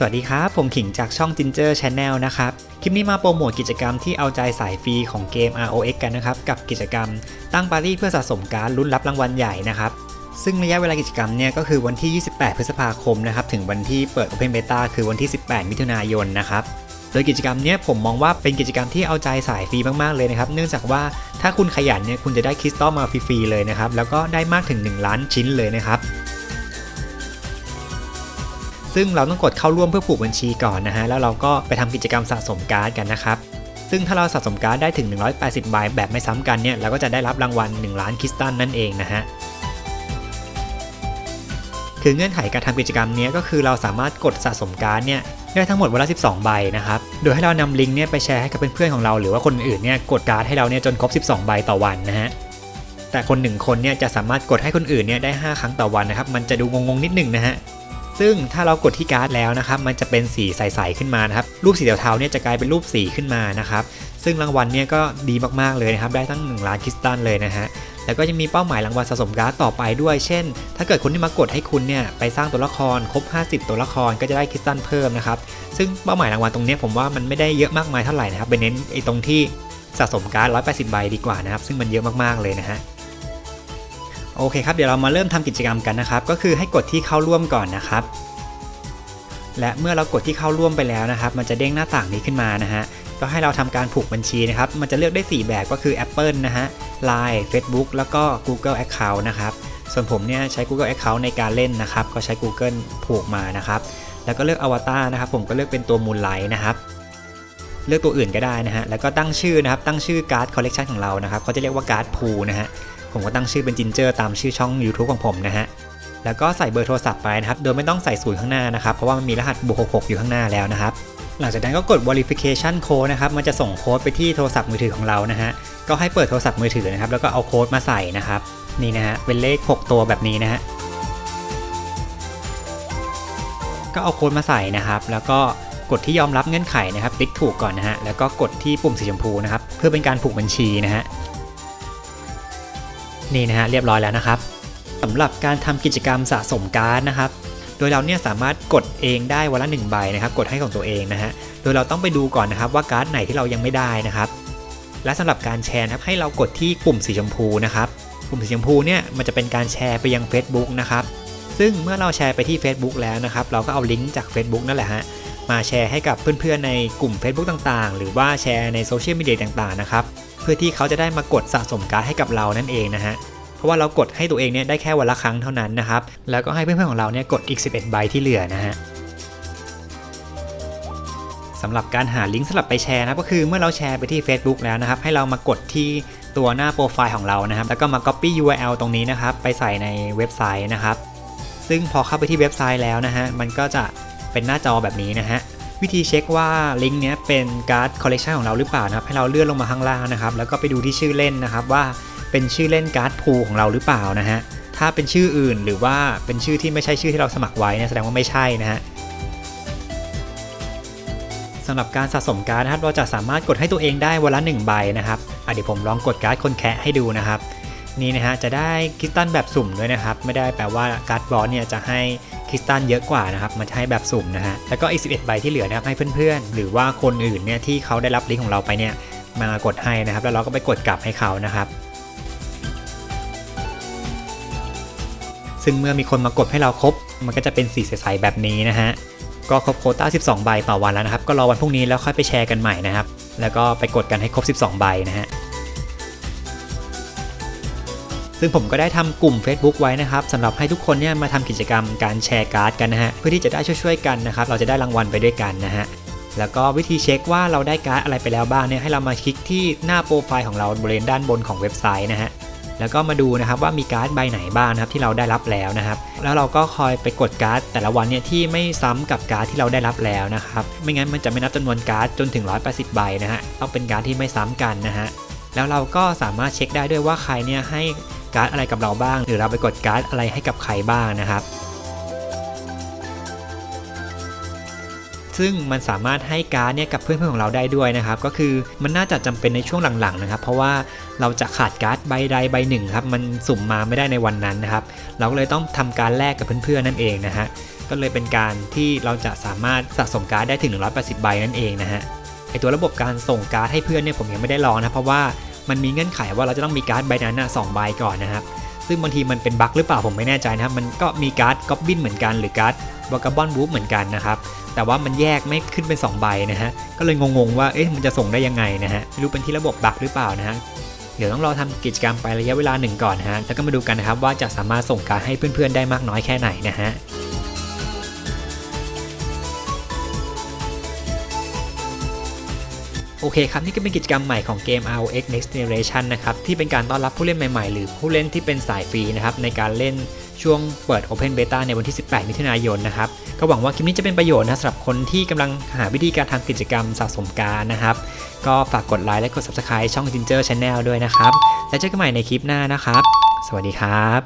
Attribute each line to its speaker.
Speaker 1: สวัสดีครับ ผมขิงจากช่อง Ginger Channel นะครับ คลิปนี้มาโปรโมทกิจกรรมที่เอาใจสายฟรีของเกม ROX กันนะครับ กับกิจกรรมตั้งปาร์ตี้เพื่อสะสมการ์ดลุ้นรับรางวัลใหญ่นะครับ ซึ่งระยะเวลากิจกรรมเนี่ยก็คือวันที่ 28 พฤษภาคมนะครับ ถึงวันที่เปิด Open Beta คือวันที่ 18 มิถุนายนนะครับโดยกิจกรรมเนี้ยผมมองว่าเป็นกิจกรรมที่เอาใจสายฟรีมากๆเลยนะครับ เนื่องจากว่าถ้าคุณขยันเนี่ยคุณจะได้คริสตัลมาฟรีๆเลยนะครับ แล้วก็ได้มากถึง 1 ล้านชิ้นเลยนะครับ ซึ่งเราต้องกดเข้าร่วมเพื่อผูกบัญชีก่อนนะฮะ แล้วเราก็ไปทำกิจกรรมสะสมการ์ดกันนะครับ ซึ่งถ้าเราสะสมการ์ดได้ถึง 180 ใบแบบไม่ซ้ำกันเนี่ย เราก็จะได้รับรางวัล 1 ล้านคริสตัลนั่นเองนะฮะ คือเงื่อนไขการทำกิจกรรมนี้ก็คือเราสามารถกดสะสมการ์ดเนี่ยได้ทั้งหมดวันละ12 ใบนะครับ โดยให้เรานำลิงก์เนี่ยไปแชร์ให้กับเพื่อนๆของเรา หรือว่าคนอื่นเนี่ยกดการ์ดให้เราเนี่ยจนครบ 12 ใบต่อวันนะฮะแต่คนหนึ่งคนเนี่ยจะสามารถกดให้คนอื่นเนี่ยได้ 5 ครั้งต่อวันนะครับ มันจะดูงงๆนิดหนึงนะฮะ ซึ่งถ้าเรากดที่การ์ดแล้วนะครับ มันจะเป็นสีใสๆขึ้นมานะครับ รูปสีเทาๆเนี่ยจะกลายเป็นรูปสีขึ้นมานะครับ ซึ่งรางวัลเนี่ยก็ดีมากๆเลยนะครับ ได้ทั้ง 1 ล้านคริสตัลเลยนะฮะ แล้วก็ยังมีเป้าหมายรางวัลสะสมการ์ดต่อไปด้วย เช่น ถ้าเกิดคนที่มากดให้คุณเนี่ยไปสร้างตัวละครครบ 50 ตัวละครก็จะได้คริสตัลเพิ่มนะครับ ซึ่งเป้าหมายรางวัลตรงนี้ผมว่ามันไม่ได้เยอะมากมายเท่าไหร่นะครับไปเน้นไอ้ตรงที่สะสมการ์ด180 ใบดีกว่านะครับ ซึ่งมันเยอะมากๆเลยนะฮะ โอเคครับเดี๋ยวเรามาเริ่มทำกิจกรรมกันนะครับ ก็คือให้กดที่เข้าร่วมก่อนนะครับ และเมื่อเรากดที่เข้าร่วมไปแล้วนะครับ มันจะเด้งหน้าต่างนี้ขึ้นมานะฮะก็ให้เราทำการผูกบัญชีนะครับ มันจะเลือกได้ 4 แบบก็คือ Apple นะฮะ Line Facebook แล้วก็ Google Account นะครับ ส่วนผมเนี่ยใช้ Google Account ในการเล่นนะครับ ก็ใช้ Google ผูกมานะครับ แล้วก็เลือกอวตารนะครับ ผมก็เลือกเป็นตัว Moonlight นะครับ เลือกตัวอื่นก็ได้นะฮะ แล้วก็ตั้งชื่อนะครับ ตั้งชื่อการ์ดคอลเลกชันของเรานะครับเขาจะเรียกว่าการ์ดพูนะฮะ ผมก็ตั้งชื่อเป็นจินเจอร์ตามชื่อช่อง YouTube ของผมนะฮะ แล้วก็ใส่เบอร์โทรศัพท์ไปนะครับ โดยไม่ต้องใส่ศูนย์ข้างหน้านะครับ เพราะว่ามันมีรหัสบวก66 อยู่ข้างหน้าแล้วนะครับ หลังจากนั้นก็กด verification code นะครับ มันจะส่งโค้ดไปที่โทรศัพท์มือถือของเรานะฮะ ก็ให้เปิดโทรศัพท์มือถือนะครับ แล้วก็เอาโค้ดมาใส่นะครับ นี่นะฮะ เป็นเลข 6 ตัวแบบนี้นะฮะ ก็เอาโค้ดมาใส่นะครับ แล้วก็กดที่ยอมรับเงื่อนไขนะครับ ติ๊กถูกก่อนนะฮะ แล้วก็กดที่ปุ่มสีชมพูนะครับ เพื่อเป็นการผูกบัญชีนะฮะ นี่นะฮะเรียบร้อยแล้วนะครับสำหรับการทำกิจกรรมสะสมการ์ดนะครับ โดยเราเนี่ยสามารถกดเองได้วันละ1ใบนะครับ กดให้ของตัวเองนะฮะ โดยเราต้องไปดูก่อนนะครับว่าการ์ดไหนที่เรายังไม่ได้นะครับ และสำหรับการแชร์นะครับให้เรากดที่ปุ่มสีชมพูนะครับปุ่มสีชมพูเนี่ยมันจะเป็นการแชร์ไปยัง Facebook นะครับ ซึ่งเมื่อเราแชร์ไปที่ Facebook แล้วนะครับ เราก็เอาลิงก์จาก Facebook นั่นแหละฮะมาแชร์ให้กับเพื่อนๆในกลุ่ม Facebook ต่างๆ หรือว่าแชร์ในโซเชียลมีเดียต่างๆนะครับ พื่อที่เขาจะได้มากดสะสมการ์ดให้กับเรานั่นเองนะฮะเพราะว่าเรากดให้ตัวเองเนี่ยได้แค่วันละครั้งเท่านั้นนะครับแล้วก็ให้เพื่อนๆของเราเนี่ยกดอีก 11 ใบที่เหลือนะฮะสำหรับการหาลิงก์สำหรับไปแชร์นะก็คือเมื่อเราแชร์ไปที่ Facebook แล้วนะครับ ให้เรามากดที่ตัวหน้าโปรไฟล์ของเรานะครับ แล้วก็มา copy URL ตรงนี้นะครับ ไปใส่ในเว็บไซต์นะครับ ซึ่งพอเข้าไปที่เว็บไซต์แล้วนะฮะมันก็จะเป็นหน้าจอแบบนี้นะฮะ วิธีเช็คว่าลิงก์เนี้ยเป็นการ์ดคอลเลกชันของเราหรือเปล่านะครับให้เราเลื่อนลงมาข้างล่างนะครับ แล้วก็ไปดูที่ชื่อเล่นนะครับว่าเป็นชื่อเล่นการ์ดพูของเราหรือเปล่านะฮะถ้าเป็นชื่ออื่นหรือว่าเป็นชื่อที่ไม่ใช่ชื่อที่เราสมัครไว้นี่ยแสดงว่าไม่ใช่นะฮะสำหรับการสะสมการ์ดนะครับเราจะสามารถกดให้ตัวเองได้วันละ1ใบนะครับอะเดี๋ยวผมลองกดการ์ดคนแคะให้ดูนะครับ นี่นะฮะจะได้คริสตัลแบบสุ่มด้วยนะครับ ไม่ได้แปลว่าการ์ดบอสเนี่ยจะให้คริสตัลเยอะกว่านะครับมันจะให้แบบสุ่มนะฮะแล้วก็อีก 11 ใบที่เหลือนะครับให้เพื่อนๆ หรือว่าคนอื่นเนี่ยที่เขาได้รับลิงก์ของเราไปเนี่ยมากดให้นะครับ แล้วเราก็ไปกดกลับให้เขานะครับซึ่งเมื่อมีคนมากดให้เราครบ มันก็จะเป็นสีใสๆแบบนี้นะฮะ ก็ครบโคต้า 12 ใบต่อวันแล้วนะครับ ก็รอวันพรุ่งนี้แล้วค่อยไปแชร์กันใหม่นะครับ แล้วก็ไปกดกันให้ครบ 12 ใบนะฮะ ซึ่งผมก็ได้ทำกลุ่ม Facebook ไว้นะครับสำหรับให้ทุกคนเนี่ยมาทำกิจกรรมการแชร์การ์ดกันนะฮะเพื่อที่จะได้ช่วยๆกันนะครับเราจะได้รางวัลไปด้วยกันนะฮะแล้วก็วิธีเช็คว่าเราได้การ์ดอะไรไปแล้วบ้างเนี่ยให้เรามาคลิกที่หน้าโปรไฟล์ของเราบริเวณด้านบนของเว็บไซต์นะฮะแล้วก็มาดูนะครับว่ามีการ์ดใบไหนบ้างนะครับที่เราได้รับแล้วนะครับ แล้วเราก็คอยไปกดการ์ดแต่ละวันเนี่ยที่ไม่ซ้ำกับการ์ดที่เราได้รับแล้วนะครับ ไม่งั้นมันจะไม่นับจำนวนการ์ดจนถึง 180 ใบนะฮะต้องเป็นการ์ดที่ไม่ซ้ำกันนะฮะแล้วเราก็สามารถเช็คได้ด้วยว่าใครเนี่ยให้ การ์ดอะไรกับเราบ้าง หรือเราไปกดการ์ดอะไรให้กับใครบ้างนะครับ ซึ่งมันสามารถให้การ์ดเนี่ยกับเพื่อนๆของเราได้ด้วยนะครับ ก็คือมันน่าจะจำเป็นในช่วงหลังๆนะครับ เพราะว่าเราจะขาดการ์ดใบใดใบหนึ่งครับมันสุ่มมาไม่ได้ในวันนั้นนะครับ เราก็เลยต้องทำการแลกกับเพื่อนๆนั่นเองนะฮะก็เลยเป็นการที่เราจะสามารถสะสมการ์ดได้ถึง 180 ใบนั่นเองนะฮะไอตัวระบบการส่งการ์ดให้เพื่อนเนี่ยผมยังไม่ได้ลองนะเพราะว่า มันมีเงื่อนไขว่าเราจะต้องมีการ์ดใบนั้นสองใบก่อนนะครับ ซึ่งบางทีมันเป็นบั๊กหรือเปล่าผมไม่แน่ใจนะครับ มันก็มีการ์ดก๊อบบินเหมือนกันหรือการ์ดวากาบอนบูฟเหมือนกันนะครับ แต่ว่ามันแยกไม่ขึ้นเป็น 2 ใบนะฮะ ก็เลยงงๆว่าเอ๊ะมันจะส่งได้ยังไงนะฮะไม่รู้เป็นที่ระบบบั๊กหรือเปล่านะฮะเดี๋ยวต้องรอทำกิจกรรมไประยะเวลาหนึ่งก่อนนะฮะแล้วก็มาดูกันนะครับว่าจะสามารถส่งการให้เพื่อนๆได้มากน้อยแค่ไหนนะฮะ อเคครับ นี่ก็เป็นกิจกรรมใหม่ของเกม ROX Next Generation นะครับ ที่เป็นการต้อนรับผู้เล่นใหม่ๆ หรือผู้เล่นที่เป็นสายฟรีนะครับ ในการเล่นช่วงเปิด Open Beta ในวันที่ 18 มิถุนายนนะครับ ก็หวังว่าคลิปนี้จะเป็นประโยชน์นะสำหรับคนที่กำลังหาวิธีการทำกิจกรรมสะสมการนะครับ ก็ฝากกดไลค์และกด Subscribe ช่อง Ginger Channel ด้วยนะครับ แล้วเจอกันใหม่ในคลิปหน้านะครับ สวัสดีครับ